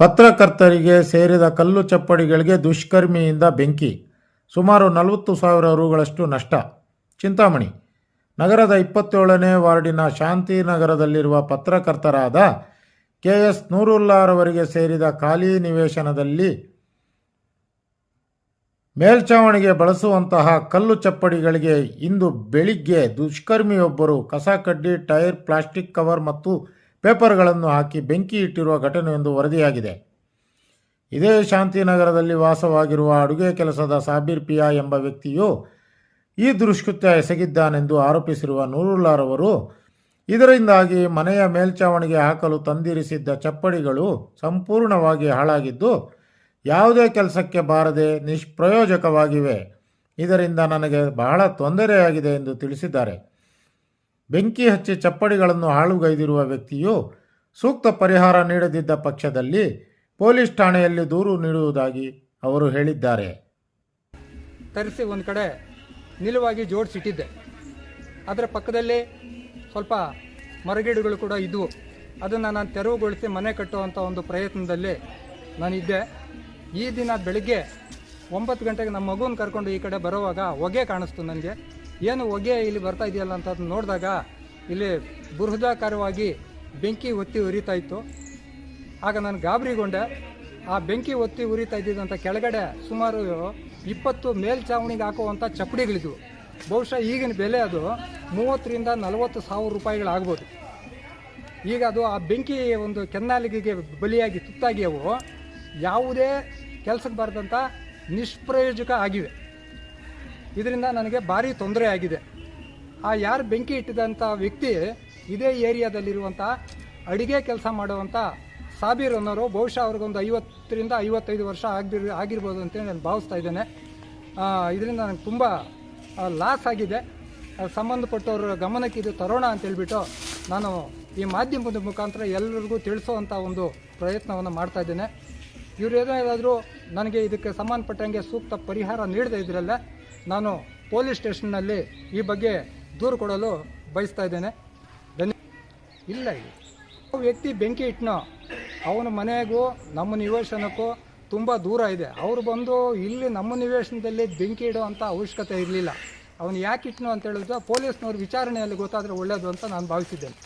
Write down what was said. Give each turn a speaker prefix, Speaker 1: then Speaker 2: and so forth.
Speaker 1: ಪತ್ರಕರ್ತರಿಗೆ ಸೇರಿದ ಕಲ್ಲು ಚಪ್ಪಡಿಗಳಿಗೆ ದುಷ್ಕರ್ಮಿಯಿಂದ ಬೆಂಕಿ, ಸುಮಾರು ನಲವತ್ತು ಸಾವಿರ ರುಗಳಷ್ಟು ನಷ್ಟ. ಚಿಂತಾಮಣಿ. ನಗರದ ಇಪ್ಪತ್ತೇಳನೇ ವಾರ್ಡಿನ ಶಾಂತಿನಗರದಲ್ಲಿರುವ ಪತ್ರಕರ್ತರಾದ ಕೆ ಎಸ್ ನೂರುಲ್ಲಾರವರಿಗೆ ಸೇರಿದ ಖಾಲಿ ನಿವೇಶನದಲ್ಲಿ ಮೇಲ್ಛಾವಣಿಗೆ ಬಳಸುವಂತಹ ಕಲ್ಲು ಚಪ್ಪಡಿಗಳಿಗೆ ಇಂದು ಬೆಳಿಗ್ಗೆ ದುಷ್ಕರ್ಮಿಯೊಬ್ಬರು ಕಸ ಕಡ್ಡಿ, ಟೈರ್, ಪ್ಲಾಸ್ಟಿಕ್ ಕವರ್ ಮತ್ತು ಪೇಪರ್ಗಳನ್ನು ಹಾಕಿ ಬೆಂಕಿ ಇಟ್ಟಿರುವ ಘಟನೆಯೊಂದು ವರದಿಯಾಗಿದೆ. ಇದೇ ಶಾಂತಿನಗರದಲ್ಲಿ ವಾಸವಾಗಿರುವ ಅಡುಗೆ ಕೆಲಸದ ಸಾಬೀರ್ ಪಿಯಾ ಎಂಬ ವ್ಯಕ್ತಿಯು ಈ ದುಷ್ಕೃತ್ಯ ಎಸಗಿದ್ದಾನೆಂದು ಆರೋಪಿಸಿರುವ ನೂರುಲ್ಲಾರವರು, ಇದರಿಂದಾಗಿ ಮನೆಯ ಮೇಲ್ಛಾವಣಿಗೆ ಹಾಕಲು ತಂದಿರಿಸಿದ್ದ ಚಪ್ಪಡಿಗಳು ಸಂಪೂರ್ಣವಾಗಿ ಹಾಳಾಗಿದ್ದು, ಯಾವುದೇ ಕೆಲಸಕ್ಕೆ ಬಾರದೆ ನಿಷ್ಪ್ರಯೋಜಕವಾಗಿವೆ. ಇದರಿಂದ ನನಗೆ ಬಹಳ ತೊಂದರೆಯಾಗಿದೆ ಎಂದು ತಿಳಿಸಿದ್ದಾರೆ. ಬೆಂಕಿ ಹಚ್ಚಿ ಚಪ್ಪಡಿಗಳನ್ನು ಹಾಳುಗೈದಿರುವ ವ್ಯಕ್ತಿಯು ಸೂಕ್ತ ಪರಿಹಾರ ನೀಡದಿದ್ದ ಪಕ್ಷದಲ್ಲಿ ಪೊಲೀಸ್ ಠಾಣೆಯಲ್ಲಿ ದೂರು ನೀಡುವುದಾಗಿ ಅವರು ಹೇಳಿದ್ದಾರೆ.
Speaker 2: ತರಿಸಿ ಒಂದು ಕಡೆ ನಿಲುವಾಗಿ ಜೋಡಿಸಿಟ್ಟಿದ್ದೆ. ಅದರ ಪಕ್ಕದಲ್ಲಿ ಸ್ವಲ್ಪ ಮರಗಿಡಗಳು ಕೂಡ ಇದ್ದವು ಅದನ್ನು ನಾನು ತೆರವುಗೊಳಿಸಿ ಮನೆ ಕಟ್ಟುವಂಥ ಒಂದು ಪ್ರಯತ್ನದಲ್ಲಿ ನಾನಿದ್ದೆ. ಈ ದಿನ ಬೆಳಿಗ್ಗೆ ಒಂಬತ್ತು ಗಂಟೆಗೆ ನಮ್ಮ ಮಗುವನ್ನು ಕರ್ಕೊಂಡು ಈ ಕಡೆ ಬರುವಾಗ ಹೊಗೆ ಕಾಣಿಸ್ತು ನನಗೆ. ಏನು ಹೊಗೆ ಇಲ್ಲಿ ಬರ್ತಾ ಇದೆಯಲ್ಲ ಅಂತ ನೋಡಿದಾಗ ಇಲ್ಲಿ ಬೃಹದಾಕಾರವಾಗಿ ಬೆಂಕಿ ಒತ್ತಿ ಉರಿತಾ ಇತ್ತು. ಆಗ ನಾನು ಗಾಬರಿಗೊಂಡೆ. ಆ ಬೆಂಕಿ ಒತ್ತಿ ಉರಿತಾ ಇದ್ದಿದ್ದಂಥ ಕೆಳಗಡೆ ಸುಮಾರು ಇಪ್ಪತ್ತು ಮೇಲ್ಛಾವಣಿಗೆ ಹಾಕುವಂಥ ಚಪ್ಪಡಿಗಳಿದ್ವು. ಬಹುಶಃ ಈಗಿನ ಬೆಲೆ ಅದು ಮೂವತ್ತರಿಂದ ನಲವತ್ತು ಸಾವಿರ ರೂಪಾಯಿಗಳಾಗ್ಬೋದು. ಈಗ ಅದು ಆ ಬೆಂಕಿ ಒಂದು ಕೆನ್ನಾಲಿಗೆಗೆ ಬಲಿಯಾಗಿ ತುತ್ತಾಗಿ ಅವು ಯಾವುದೇ ಕೆಲಸಕ್ಕೆ ಬರೆದಂಥ ನಿಷ್ಪ್ರಯೋಜಕ ಆಗಿವೆ. ಇದರಿಂದ ನನಗೆ ಭಾರಿ ತೊಂದರೆ ಆಗಿದೆ. ಆ ಯಾರು ಬೆಂಕಿ ಇಟ್ಟಿದಂಥ ವ್ಯಕ್ತಿ ಇದೇ ಏರಿಯಾದಲ್ಲಿರುವಂಥ ಅಡಿಗೆ ಕೆಲಸ ಮಾಡುವಂಥ ಸಾಬೀರ್ ಅನ್ನೋರು ಬಹುಶಃ ಅವ್ರಿಗೊಂದು ಐವತ್ತರಿಂದ ಐವತ್ತೈದು ವರ್ಷ ಆಗಿ ಆಗಿರ್ಬೋದು ಅಂತೇಳಿ ನಾನು ಭಾವಿಸ್ತಾ ಇದ್ದೇನೆ. ಇದರಿಂದ ನನಗೆ ತುಂಬ ಲಾಸ್ ಆಗಿದೆ. ಸಂಬಂಧಪಟ್ಟವ್ರ ಗಮನಕ್ಕೆ ಇದು ತರೋಣ ಅಂತ ಹೇಳ್ಬಿಟ್ಟು ನಾನು ಈ ಮಾಧ್ಯಮದ ಮುಖಾಂತರ ಎಲ್ಲರಿಗೂ ತಿಳಿಸುವಂಥ ಒಂದು ಪ್ರಯತ್ನವನ್ನು ಮಾಡ್ತಾ ಇದ್ದೇನೆ. ಇವರು ಏನಾದರೂ ನನಗೆ ಇದಕ್ಕೆ ಸಂಬಂಧಪಟ್ಟಂಗೆ ಸೂಕ್ತ ಪರಿಹಾರ ನೀಡದೇ ಇದ್ರಲ್ಲ ನಾನು ಪೊಲೀಸ್ ಸ್ಟೇಷನ್ನಲ್ಲಿ ಈ ಬಗ್ಗೆ ದೂರು ಕೊಡಲು ಬಯಸ್ತಾ ಇದ್ದೇನೆ. ಧನ್ಯ ಇಲ್ಲ ವ್ಯಕ್ತಿ ಬೆಂಕಿ ಇಟ್ಟನೋ ಅವನ ಮನೆಗೂ ನಮ್ಮ ನಿವೇಶನಕ್ಕೂ ತುಂಬ ದೂರ ಇದೆ. ಅವರು ಬಂದು ಇಲ್ಲಿ ನಮ್ಮ ನಿವೇಶನದಲ್ಲಿ ಬೆಂಕಿ ಇಡುವಂಥ ಅವಶ್ಯಕತೆ ಇರಲಿಲ್ಲ. ಅವನು ಯಾಕೆ ಇಟ್ಟನು ಅಂತ ಹೇಳಿದ್ರೆ ಪೊಲೀಸ್ನವ್ರ ವಿಚಾರಣೆಯಲ್ಲಿ ಗೊತ್ತಾದರೆ ಒಳ್ಳೆಯದು ಅಂತ ನಾನು ಭಾವಿಸಿದ್ದೇನೆ.